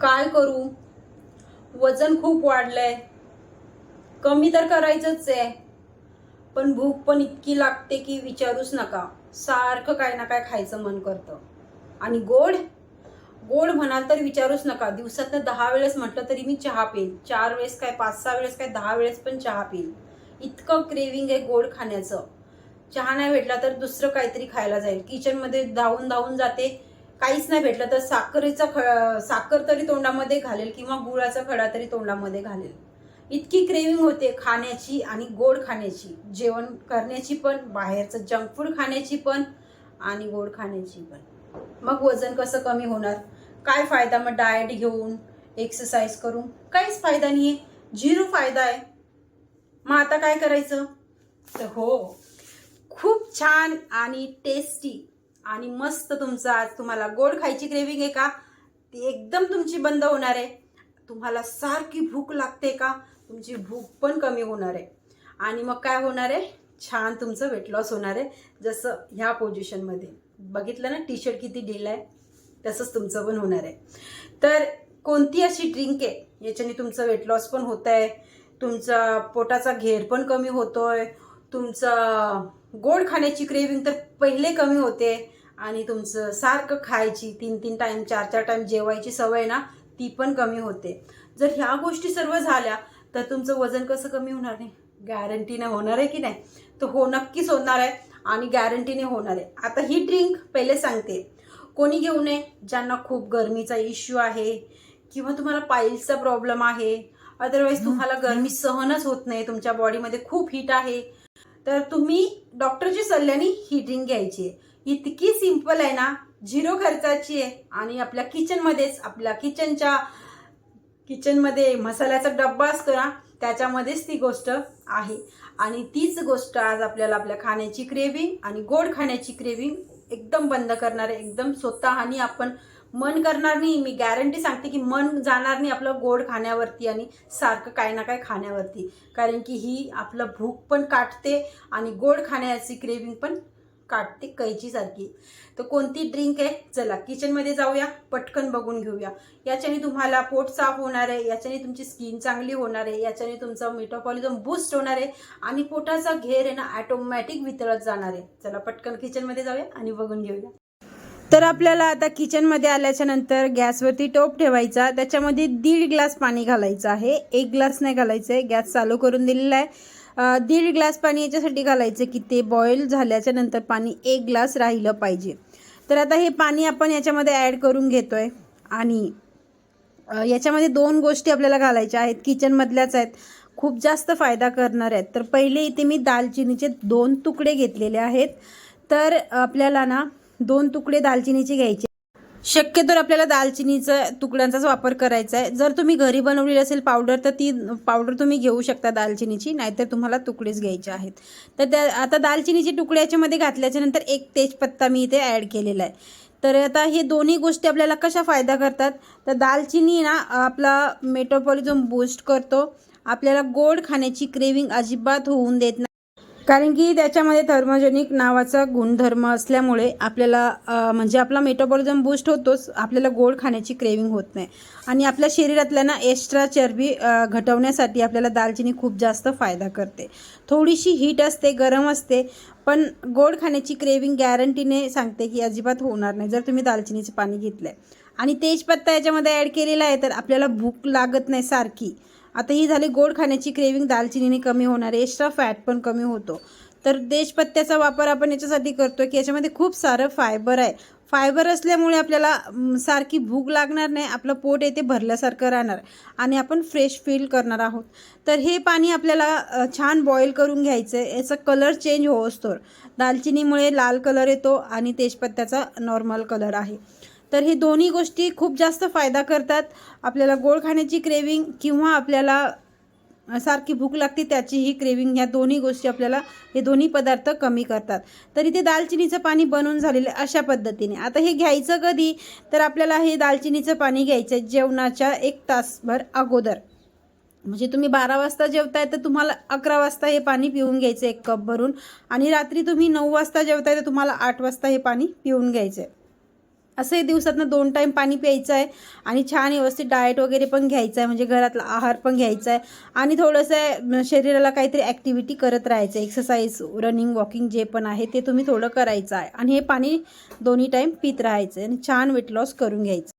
काय करू? वजन खूप वाढलंय. कमी तर करायचंच आहे. पण भूक पण इतकी लागते की विचारूच नका. सारखं काय ना काय खायचं मन करतं. आणि गोड? गोड म्हणाल तर विचारूच नका. दिवसातनं दहा वेळेस म्हटलं तरी मी चहा पिईल चार वेळेस काय पाच सहा वेळेस काय दहा वेळेस पण चहा पिईल इतकं क्रेविंग आहे गोड खाण्याचं. चहा नाही भेटला तर दुसरं काहीतरी खायला जाईल. किचनमध्ये धावून धावून जाते. काहीच नाही भेटलं तर साखरेचा ख साखर तरी तोंडामध्ये घालेल किंवा गुळाचा खडा तरी तोंडामध्ये घालेल. इतकी क्रेविंग होते खाण्याची आणि गोड खाण्याची. जेवण करण्याची पण बाहेरचं जंक फूड खाण्याची पण आणि गोड खाण्याची पण. मग वजन कसं कमी होणार? काय फायदा मग डाएट घेऊन एक्सरसाइज करून? काहीच फायदा नाही आहे झिरो फायदा आहे. मग आता काय करायचं? तर हो खूप छान आणि टेस्टी आणि मस्त तुमचं आज तुम्हाला गोड खायची क्रेविंग आहे का? ती एकदम तुमची बंद होणार आहे. तुम्हाला सारखी भूक लागते का? तुमची भूक पण कमी होणार आहे. आणि मग काय होणार आहे? छान तुमचं वेट लॉस होणार आहे. जसं ह्या पोझिशनमध्ये बघितलं ना टी शर्ट किती डील आहे? तसंच तुमचं पण होणार आहे. तर कोणती अशी ड्रिंक आहे? याच्याने तुमचं वेट लॉस पण होत आहे. तुमचा पोटाचा घेर पण कमी होतोय. तुमचं गोड खाण्याची क्रेविंग तर पहिले कमी होते. आणि तुमचं सारखं खायची तीन तीन टाईम चार चार टाईम जेवायची सवय ना ती पण कमी होते. जर ह्या गोष्टी सर्व झाल्या तर तुमचं वजन कसं कमी होणार नाही गॅरंटीने होणार आहे की नाही? तर हो नक्कीच होणार आहे आणि गॅरंटीने होणार आहे. आता ही ड्रिंक पहिले सांगते. कोणी घेऊ नये ज्यांना खूप गरमीचा इश्यू आहे किंवा तुम्हाला पाईल्सचा प्रॉब्लेम आहे. अदरवाईज तुम्हाला गरमी सहनच होत नाही. तुमच्या बॉडीमध्ये खूप हीट आहे. तर तुम्ही डॉक्टरच्या सल्ल्याने ही ड्रिंक घ्यायची आहे. इतकी सिंपल आहे ना. झिरो खर्चाची आहे. आणि आपल्या किचनमध्येच आपल्या किचनच्या किचनमध्ये मसाल्याचा डब्बा असतो ना त्याच्यामध्येच ती गोष्ट आहे. आणि तीच गोष्ट आज आपल्याला आपल्या खाण्याची क्रेविंग आणि गोड खाण्याची क्रेविंग एकदम बंद करणार आहे. एकदम स्वतःहानी आपण मन करणार नाही. मी गॅरंटी सांगते की मन जाणार नाही आपलं गोड खाण्यावरती आणि सारखं काय ना काय खाण्यावरती. कारण की ही आपलं भूक पण काटते आणि गोड खाण्याची क्रेविंग पण काटते कैचीसारखी तर कोणती ड्रिंक आहे? चला किचनमध्ये जाऊया पटकन बघून घेऊया. याच्याने तुम्हाला पोट साफ होणार आहे याच्याने तुमची स्किन चांगली होणार आहे याच्याने तुमचा मेटाबॉलिझम बूस्ट होणार आहे आणि पोटाचा घेर आहे ना ॲटोमॅटिक वितळत जाणार आहे. चला पटकन किचनमध्ये जाऊया आणि बघून घेऊया. तर आपल्याला आता किचनमध्ये आल्याच्यानंतर गॅसवरती टोप ठेवायचा. त्याच्यामध्ये दीड ग्लास पाणी घालायचं आहे. एक ग्लास नाही घालायचं आहे गॅस चालू करून दिलेला आहे. दीड ग्लास पाणी याच्यासाठी घालायचं की ते बॉईल झाल्याच्यानंतर पाणी एक ग्लास राहिलं पाहिजे. तर आता हे पाणी आपण याच्यामध्ये ॲड करून घेतो आहे आणि याच्यामध्ये दोन गोष्टी आपल्याला घालायच्या आहेत. किचनमधल्याच आहेत. खूप जास्त फायदा करणार आहेत. तर पहिले इथे मी दालचिनीचे दोन तुकडे घेतलेले आहेत. तर आपल्याला ना दोन तुकडे दालचिनीचे घ्यायचे शक्यतो आपल्याला दालचिनीचा तुकड्यांचाच वापर करायचा आहे. जर तुम्ही घरी बनवलेली असेल पावडर तर ती पावडर तुम्ही घेऊ शकता दालचिनीची नाहीतर तुम्हाला तुकडेच घ्यायचे आहेत. तर त्या आता दालचिनीचे तुकडे याच्यामध्ये एक तेजपत्ता मी इथे ॲड केलेला आहे. तर आता हे दोन्ही गोष्टी आपल्याला कशा फायदा करतात? तर दालचिनी ना आपला मेटाबॉलिझम बूस्ट करतो. आपल्याला गोड खाण्याची क्रेविंग अजिबात होऊन देत नाही कारण की त्याच्यामध्ये थर्मोजेनिक नावाचा गुणधर्म असल्यामुळे आपल्याला म्हणजे आपला मेटाबॉलिझम बूस्ट होतोच आपल्याला गोड खाण्याची क्रेविंग होत नाही. आणि आपल्या शरीरातल्या ना एक्स्ट्रा चरबी घटवण्यासाठी आपल्याला दालचिनी खूप जास्त फायदा करते. थोडीशी हीट असते गरम असते पण गोड खाण्याची क्रेविंग गॅरंटीने सांगते की अजिबात होणार नाही जर तुम्ही दालचिनीचं पाणी घेतलं आहे आणि तेजपत्ता याच्यामध्ये ॲड केलेला आहे तर आपल्याला भूक लागत नाही सारखी. आता ही झाली गोड खाण्याची क्रेविंग दालचिनीने कमी होणार आहे एक्स्ट्रा फॅट पण कमी होतो. तर देशपत्त्याचा वापर आपण याच्यासाठी करतो की याच्यामध्ये खूप सारं फायबर आहे. फायबर असल्यामुळे आपल्याला सारखी भूक लागणार नाही आपलं पोट येते भरल्यासारखं राहणार आणि आपण फ्रेश फील करणार आहोत. तर हे पाणी आपल्याला छान बॉईल करून घ्यायचं आहे याचा कलर चेंज हो असतो. दालचिनीमुळे लाल कलर येतो आणि तेजपत्त्याचा नॉर्मल कलर आहे. तर हे दोन्ही गोष्टी खूप जास्त फायदा करतात. आपल्याला गोड खाण्याची क्रेविंग किंवा आपल्याला सारखी भूक लागते त्याची ही क्रेविंग ह्या दोन्ही गोष्टी आपल्याला हे दोन्ही पदार्थ कमी करतात. तर इथे दालचिनीचं पाणी बनवून झालेलं आहे अशा पद्धतीने. आता हे घ्यायचं कधी? तर आपल्याला हे दालचिनीचं पाणी घ्यायचं आहे जेवणाच्या एक तासभर अगोदर. म्हणजे तुम्ही बारा वाजता जेवताय तर तुम्हाला अकरा वाजता हे पाणी पिऊन घ्यायचं एक कप भरून. आणि रात्री तुम्ही नऊ वाजता जेवताय तर तुम्हाला आठ वाजता हे पाणी पिऊन घ्यायचं आहे असंही दिवसातनं दोन टाईम पाणी प्यायचं आहे आणि छान व्यवस्थित डाएट वगैरे पण घ्यायचं आहे म्हणजे घरातला आहार पण घ्यायचा आहे आणि थोडंसं शरीराला काहीतरी ॲक्टिव्हिटी करत राहायचं एक्सरसाइज रनिंग वॉकिंग जे पण आहे ते तुम्ही थोडं करायचं आहे आणि हे पाणी दोन्ही टाईम पित राहायचं आहे आणि छान वेट लॉस करून घ्यायचं